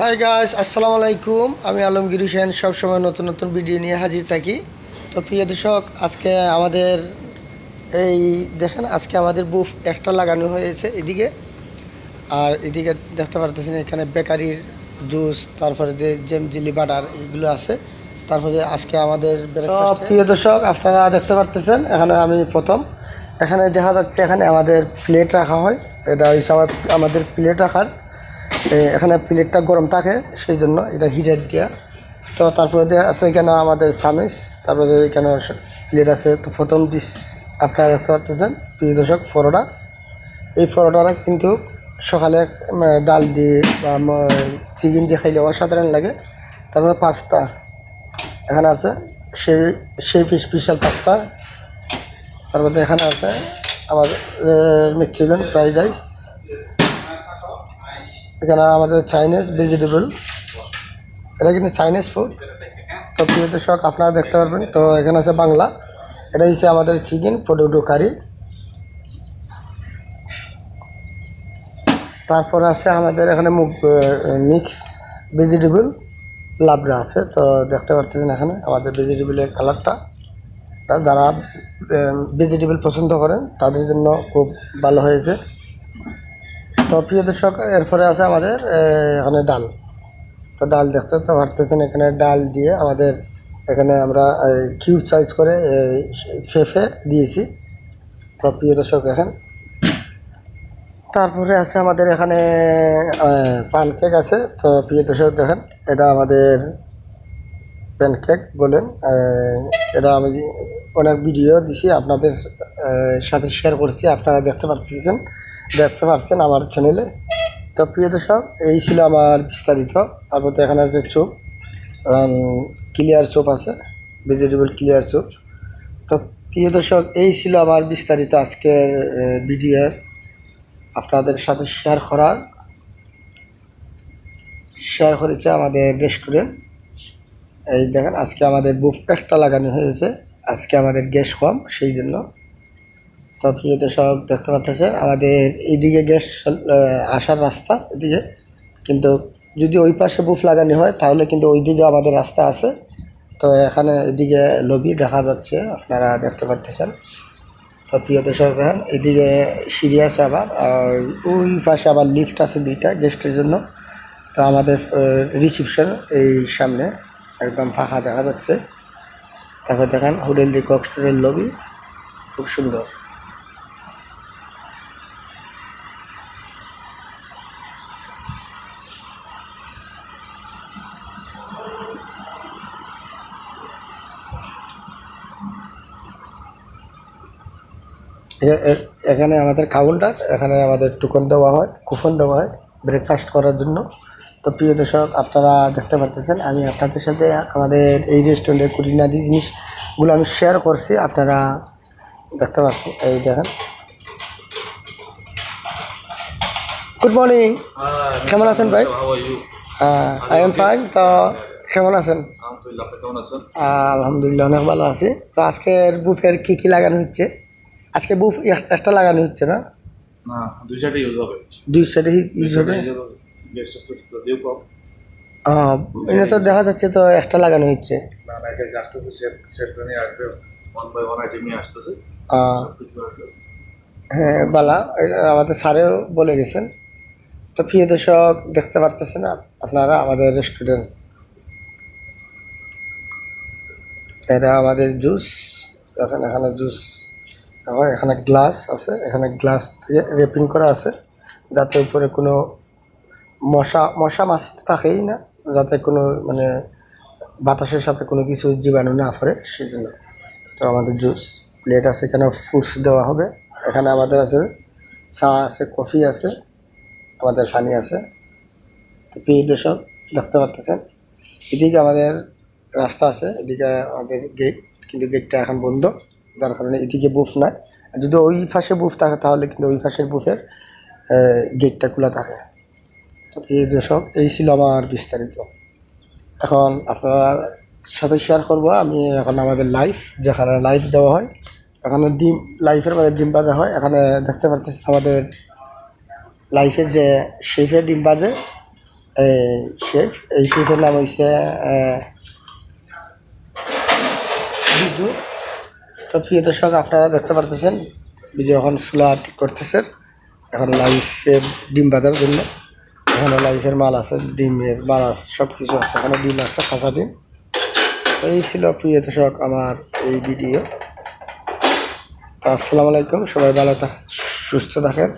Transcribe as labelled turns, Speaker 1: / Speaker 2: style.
Speaker 1: Hi guys আসসালামু আলাইকুম আমি আলমগীর হোসেন সবসময় নতুন নতুন ভিডিও নিয়ে হাজির থাকি। তো প্রিয় দর্শক আজকে আমাদের এই দেখেন আজকে আমাদের বুফ একটা লাগানো হয়েছে এদিকে। আর এদিকে দেখতে পারতেছেন এখানে বেকারির জুস তারপরে যে জেম জিলি বাটার এগুলো আছে। তারপরে আজকে আমাদের প্রিয় দর্শক আপনারা দেখতে পারতেছেন এখানে আমি প্রথম। এখানে দেখা যাচ্ছে এখানে আমাদের প্লেট রাখা হয়। এটা হচ্ছে আমার আমাদের প্লেট রাখার এখানে প্লেটটা গরম থাকে, সেই জন্য এটা হিটার দেওয়া তো তারপরে দিয়ে আছে এখানে আমাদের সামিস, তারপরে এখানে প্লেট আছে। তো প্রথম ডিশ আপনারা দেখতে পারতেছেন, প্রিয় দর্শক, পরোটা। এই পরোটাটা কিন্তু সকালে ডাল দিয়ে বা চিকেন দিয়ে খাইলে অসাধারণ লাগে। তারপরে পাস্তা এখানে আছে সেই সেই স্পেশাল পাস্তা। তারপরে এখানে আছে আমাদের মেক্সিকান ফ্রাইড রাইস এখানে আমাদের চাইনিজ ভেজিটেবল এটা কিন্তু চাইনিজ ফুড তো প্রিয় দর্শক, আপনারা দেখতে পারবেন। তো এখানে আছে বাংলা। এটা হচ্ছে আমাদের চিকেন পটেটো কারি তারপর আছে আমাদের এখানে মিক্স ভেজিটেবল লাবড়া আছে। তো দেখতে পারতেছেন এখানে আমাদের ভেজিটেবলের কালারটা যারা ভেজিটেবল পছন্দ করেন, তাদের জন্য খুব ভালো হয়েছে। তো প্রিয় দর্শক, এরপরে আছে আমাদের এখানে ডাল। তো ডাল দেখতে তো পারতেছেন, এখানে ডাল দিয়ে আমাদের এখানে আমরা কিউব সাইজ করে ফেফে দিয়েছি। তো প্রিয় দর্শক দেখেন। তারপরে আছে আমাদের এখানে পানকেক আছে। তো প্রিয় দর্শক দেখেন, এটা আমাদের প্যানকেক বলেন এটা আমি অনেক ভিডিও দিছি, আপনাদের সাথে শেয়ার করছি, আপনারা দেখতে পাচ্ছেন দেখতে পাচ্ছেন আমার চ্যানেলে তো প্রিয় দর্শক, এই ছিল আমার বিস্তারিত। তারপর তো এখানে আছে চুপ। ক্লিয়ার চুপ আছে ভেজিটেবল ক্লিয়ার চুপ। তো প্রিয় দর্শক, এই ছিল আমার বিস্তারিত আজকের ভিডিওর আপনাদের সাথে শেয়ার করার। শেয়ার করেছে আমাদের রেস্টুরেন্ট এই দেখেন, আজকে আমাদের বুফ একটা লাগানো হয়েছে। আজকে আমাদের গ্যাস কম, সেই জন্য। তো প্রিয় দর্শক দেখতে পাচ্ছেন আমাদের এইদিকে গ্যাস আসার রাস্তা এদিকে। কিন্তু যদি ওই পাশে বুফ লাগানো হয়, তাহলে কিন্তু ওই দিকে আমাদের রাস্তা আছে। তো এখানে এদিকে লবি দেখা যাচ্ছে, আপনারা দেখতে পাচ্ছেন তো প্রিয় দর্শক দেখেন, এদিকে সিঁড়ি আছে আবার, আর ওই পাশে আবার লিফট আছে দুইটা গেস্টের জন্য। তো আমাদের রিসিপশন এই সামনে একদম ফাঁকা দেখা যাচ্ছে। তারপর দেখেন হোটেল দি কক্সটোরের লবি, খুব সুন্দর। এখানে আমাদের কাউন্টার এখানে আমাদের টুকন দেওয়া হয় কুপন দেওয়া হয় ব্রেকফাস্ট করার জন্য। তো প্রিয় দর্শক আপনারা দেখতে পারতেছেন আমি আপনাদের সাথে আমাদের এই রেস্টুরেন্টের কুটিনারি জিনিসগুলো আমি শেয়ার করছি আপনারা দেখতে পাচ্ছেন এই দেখেন। গুড মর্নিং কেমন আছেন ভাই? আই এম ফাইন তো কেমন আছেন?
Speaker 2: আলহামদুলিল্লাহ
Speaker 1: অনেক ভালো আছি। তো আজকের বুফের কী কী লাগানো হচ্ছে? আজকে বুফ একটা লাগানো হচ্ছে না?
Speaker 2: না দুই সাইডে ইউজ হবে।
Speaker 1: দুই সাইডে ইউজ হবে?
Speaker 2: গ্যাসটা তো
Speaker 1: এটা দেখা যাচ্ছে তো একটা লাগানো হচ্ছে। হ্যাঁ বালা আমাদের স্যারেও বলে গেছেন। তো প্রিয় দর্শক দেখতে পারতেছেন আপ- আপনারা আমাদের রেস্টুরেন্ট এটা আমাদের জুস এখানে এখানে জুস এখানে গ্লাস আছে, এখানে গ্লাস দিয়ে রেপিং করা আছে, যাতে উপরে কোনো মশা মশা মাছি তো থাকেই না, যাতে কোনো মানে বাতাসের সাথে কোনো কিছু জীবাণু না পড়ে সেই জন্য তো আমাদের জুস প্লেট আছে, এখানে ফ্রুটস দেওয়া হবে। এখানে আমাদের আছে চা আছে কফি আছে, আমাদের পানি আছে। তো প্রিয় দর্শক, দেখতে পাচ্ছেন, এদিকে আমাদের রাস্তা আছে, এদিকে আমাদের গেট কিন্তু গেটটা এখন বন্ধ। যার কারণে এদিকে বুফ নাই। যদি ওই পাশে বুফ থাকে, তাহলে কিন্তু ওই পাশের বুফের গেটটা খোলা থাকে। প্রিয় দর্শক, এই ছিল আমার বিস্তারিত। এখন আপনারা সাথে শেয়ার করব, আমি এখন আমাদের লাইভ যেখানে লাইভ দেওয়া হয়, এখানে ডিম লাইফের মানে ডিম ভাজা হয়। এখানে দেখতে পাচ্ছি আমাদের লাইফের যে শেফের ডিম বাজে শেফ এই শেফের নাম হয়েছে বিজু। তো প্রিয় দর্শক, আপনারা দেখতে পারতেছেন, বিজয় এখন চুলা ঠিক করতেছেন এখন লাইফে ডিম বাজার জন্য। এখানে লাইফের মাল আছে, ডিমের মাল আছে সব কিছু আছে। এখানে ডিম আছে, খাঁচা ডিম। তো এই ছিল প্রিয় দর্শক আমার এই ভিডিও। তো আসসালামু আলাইকুম, সবাই ভালো থাকেন, সুস্থ থাকেন।